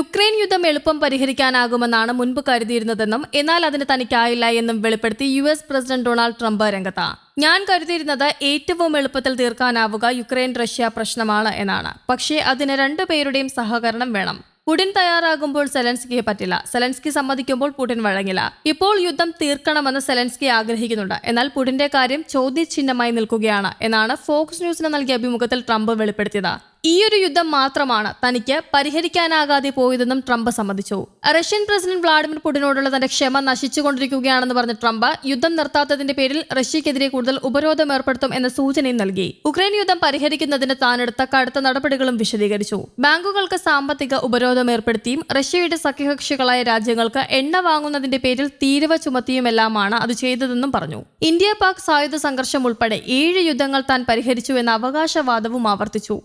Ukraine യുദ്ധം എളുപ്പം പരിഹരിക്കാനാകുമെന്നാണ് മുൻപ് കരുതിയിരുന്നതെന്നും എന്നാൽ അതിന് തനിക്കായില്ല എന്നും വെളിപ്പെടുത്തി U S president Donald Trump രംഗത്ത്. ഞാൻ കരുതിയിരുന്നത് ഏറ്റവും എളുപ്പത്തിൽ തീർക്കാനാവുക യുക്രൈൻ റഷ്യ പ്രശ്നമാണ് എന്നാണ്. പക്ഷേ അതിന് രണ്ടുപേരുടെയും സഹകരണം വേണം. പുടിൻ തയ്യാറാകുമ്പോൾ സെലൻസ്കിയെ പറ്റില്ല. സെലൻസ്കി സമ്മതിക്കുമ്പോൾ പുടിൻ വഴങ്ങില്ല. ഇപ്പോൾ യുദ്ധം തീർക്കണമെന്ന് സെലൻസ്കി ആഗ്രഹിക്കുന്നുണ്ട്. എന്നാൽ പുടിന്റെ കാര്യം ചോദ്യചിഹ്നമായി നിൽക്കുകയാണ് എന്നാണ് ഫോക്സ് ന്യൂസിന് നൽകിയ അഭിമുഖത്തിൽ ട്രംപ് വെളിപ്പെടുത്തിയത്. ഈയൊരു യുദ്ധം മാത്രമാണ് തനിക്ക് പരിഹരിക്കാനാകാതെ പോയതെന്നും ട്രംപ് സമ്മതിച്ചു. റഷ്യൻ പ്രസിഡന്റ് വ്ളാഡിമിർ പുടിനോടുള്ള തന്റെ ക്ഷമ നശിച്ചുകൊണ്ടിരിക്കുകയാണെന്ന് പറഞ്ഞ ട്രംപ് യുദ്ധം നിർത്താത്തതിന്റെ പേരിൽ റഷ്യക്കെതിരെ കൂടുതൽ ഉപരോധം ഏർപ്പെടുത്തും എന്ന സൂചനയും നൽകി. ഉക്രൈൻ യുദ്ധം പരിഹരിക്കുന്നതിന് താനെടുത്ത കടുത്ത നടപടികളും വിശദീകരിച്ചു. ബാങ്കുകൾക്ക് സാമ്പത്തിക ഉപരോധം ഏർപ്പെടുത്തിയും റഷ്യയുടെ സഖ്യകക്ഷികളായ രാജ്യങ്ങൾക്ക് എണ്ണ വാങ്ങുന്നതിന്റെ പേരിൽ തീരുവ ചുമത്തിയുമെല്ലാമാണ് അത് ചെയ്തതെന്നും പറഞ്ഞു. ഇന്ത്യ പാക് സായുധ സംഘർഷം ഉൾപ്പെടെ ഏഴ് യുദ്ധങ്ങൾ താൻ പരിഹരിച്ചു എന്ന അവകാശവാദവും ആവർത്തിച്ചു.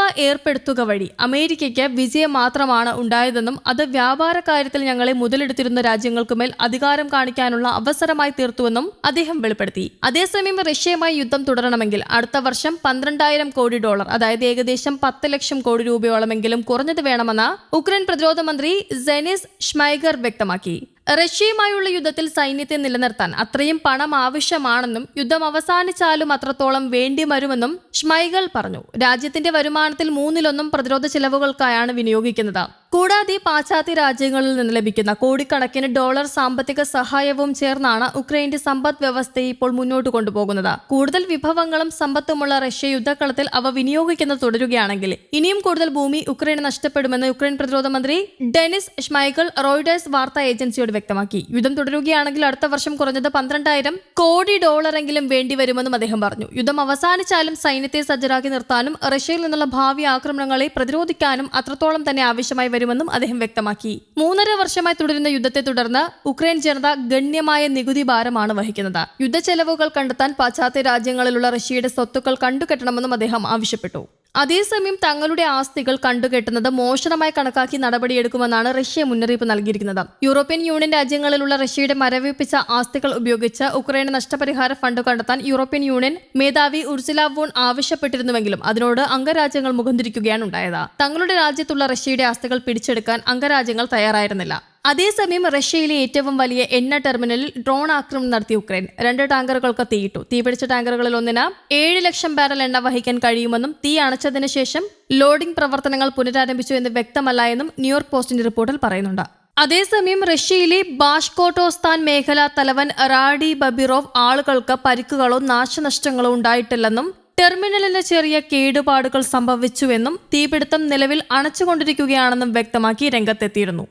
ഏർപ്പെടുത്തുക വഴി അമേരിക്കയ്ക്ക് വിജയം മാത്രമാണ് ഉണ്ടായതെന്നും അത് വ്യാപാര കാര്യത്തിൽ ഞങ്ങളെ മുതലെടുത്തിരുന്ന രാജ്യങ്ങൾക്കുമേൽ അധികാരം കാണിക്കാനുള്ള അവസരമായി തീർത്തുവെന്നും അദ്ദേഹം വെളിപ്പെടുത്തി. അതേസമയം റഷ്യയുമായി യുദ്ധം തുടരണമെങ്കിൽ അടുത്ത വർഷം പന്ത്രണ്ടായിരം കോടി ഡോളർ അതായത് ഏകദേശം പത്ത് ലക്ഷം കോടി രൂപയോളമെങ്കിലും കുറഞ്ഞത് വേണമെന്ന് ഉക്രൈൻ പ്രതിരോധ മന്ത്രി സെനിസ് ഷ്മൈഗർ വ്യക്തമാക്കി. റഷ്യയുമായുള്ള യുദ്ധത്തിൽ സൈന്യത്തെ നിലനിർത്താൻ അത്രയും പണം ആവശ്യമാണെന്നും യുദ്ധം അവസാനിച്ചാലും അത്രത്തോളം വേണ്ടി വരുമെന്നും ഷ്മൈഗൾ പറഞ്ഞു. രാജ്യത്തിന്റെ വരുമാനത്തിൽ മൂന്നിലൊന്നും പ്രതിരോധ ചെലവുകൾക്കായാണ് വിനിയോഗിക്കുന്നത്. കൂടാതെ പാശ്ചാത്യ രാജ്യങ്ങളിൽ നിന്ന് ലഭിക്കുന്ന കോടിക്കണക്കിന് ഡോളർ സാമ്പത്തിക സഹായവും ചേർന്നാണ് ഉക്രൈന്റെ സമ്പദ് വ്യവസ്ഥയെ ഇപ്പോൾ മുന്നോട്ട് കൊണ്ടുപോകുന്നത്. കൂടുതൽ വിഭവങ്ങളും സമ്പത്തുമുള്ള റഷ്യ യുദ്ധക്കളത്തിൽ അവ വിനിയോഗിക്കുന്നത് തുടരുകയാണെങ്കിൽ ഇനിയും കൂടുതൽ ഭൂമി ഉക്രൈന് നഷ്ടപ്പെടുമെന്ന് യുക്രൈൻ പ്രതിരോധ മന്ത്രി ഡെനിസ് ഷ്മൈക്കൽ റോയിഡേഴ്സ് വാർത്താ ഏജൻസിയോട് വ്യക്തമാക്കി. യുദ്ധം തുടരുകയാണെങ്കിൽ അടുത്ത വർഷം കുറഞ്ഞത് പന്ത്രണ്ടായിരം കോടി ഡോളറെങ്കിലും വേണ്ടിവരുമെന്നും അദ്ദേഹം പറഞ്ഞു. യുദ്ധം അവസാനിച്ചാലും സൈന്യത്തെ സജ്ജരാക്കി നിർത്താനും റഷ്യയിൽ നിന്നുള്ള ഭാവി ആക്രമണങ്ങളെ പ്രതിരോധിക്കാനും അത്രത്തോളം തന്നെ ആവശ്യമായി വരുമെന്നും അദ്ദേഹം വ്യക്തമാക്കി. മൂന്നര വർഷമായി തുടരുന്ന യുദ്ധത്തെ തുടർന്ന് ഉക്രൈൻ ജനത ഗണ്യമായ നികുതി ഭാരമാണ് വഹിക്കുന്നത്. യുദ്ധച്ചെലവുകൾ കണ്ടെത്താൻ പാശ്ചാത്യ രാജ്യങ്ങളിലുള്ള റഷ്യയുടെ സ്വത്തുക്കൾ കണ്ടുകെട്ടണമെന്നും അദ്ദേഹം ആവശ്യപ്പെട്ടു. അതേസമയം തങ്ങളുടെ ആസ്തികൾ കണ്ടുകെട്ടുന്നത് മോശമായി കണക്കാക്കി നടപടിയെടുക്കുമെന്നാണ് റഷ്യ മുന്നറിയിപ്പ് നൽകിയിരിക്കുന്നത്. യൂറോപ്യൻ യൂണിയൻ രാജ്യങ്ങളിലുള്ള റഷ്യയുടെ മരവിപ്പിച്ച ആസ്തികൾ ഉപയോഗിച്ച് ഉക്രൈന് നഷ്ടപരിഹാര ഫണ്ട് കണ്ടെത്താൻ യൂറോപ്യൻ യൂണിയൻ മേധാവി ഉർസില വോൺ ആവശ്യപ്പെട്ടിരുന്നുവെങ്കിലും അതിനോട് അംഗരാജ്യങ്ങൾ മുഖം തിരിക്കുകയാണ് ഉണ്ടായത്. തങ്ങളുടെ രാജ്യത്തുള്ള റഷ്യയുടെ ആസ്തികൾ പിടിച്ചെടുക്കാൻ അംഗരാജ്യങ്ങൾ തയ്യാറായിരുന്നില്ല. അതേസമയം റഷ്യയിലെ ഏറ്റവും വലിയ എണ്ണ ടെർമിനലിൽ ഡ്രോൺ ആക്രമണം നടത്തി ഉക്രൈൻ. രണ്ട് ടാങ്കറുകൾക്ക് തീയിട്ടു. തീപിടിച്ച ടാങ്കറുകളിൽ ഒന്നിന് ഏഴ് ലക്ഷം ബാരൽ എണ്ണ വഹിക്കാൻ കഴിയുമെന്നും തീ അണച്ചതിന് ശേഷം ലോഡിംഗ് പ്രവർത്തനങ്ങൾ പുനരാരംഭിച്ചു എന്ന് വ്യക്തമല്ല എന്നും ന്യൂയോർക്ക് പോസ്റ്റിന്റെ റിപ്പോർട്ടിൽ പറയുന്നുണ്ട്. അതേസമയം റഷ്യയിലെ ബാഷ്കോട്ടോസ്ഥാൻ മേഖലാ തലവൻ റാഡി ബബിറോവ് ആളുകൾക്ക് പരിക്കുകളോ നാശനഷ്ടങ്ങളോ ഉണ്ടായിട്ടില്ലെന്നും ടെർമിനലിന് ചെറിയ കേടുപാടുകൾ സംഭവിച്ചുവെന്നും തീപിടുത്തം നിലവിൽ അണച്ചുകൊണ്ടിരിക്കുകയാണെന്നും വ്യക്തമാക്കി രംഗത്തെത്തിയിരുന്നു.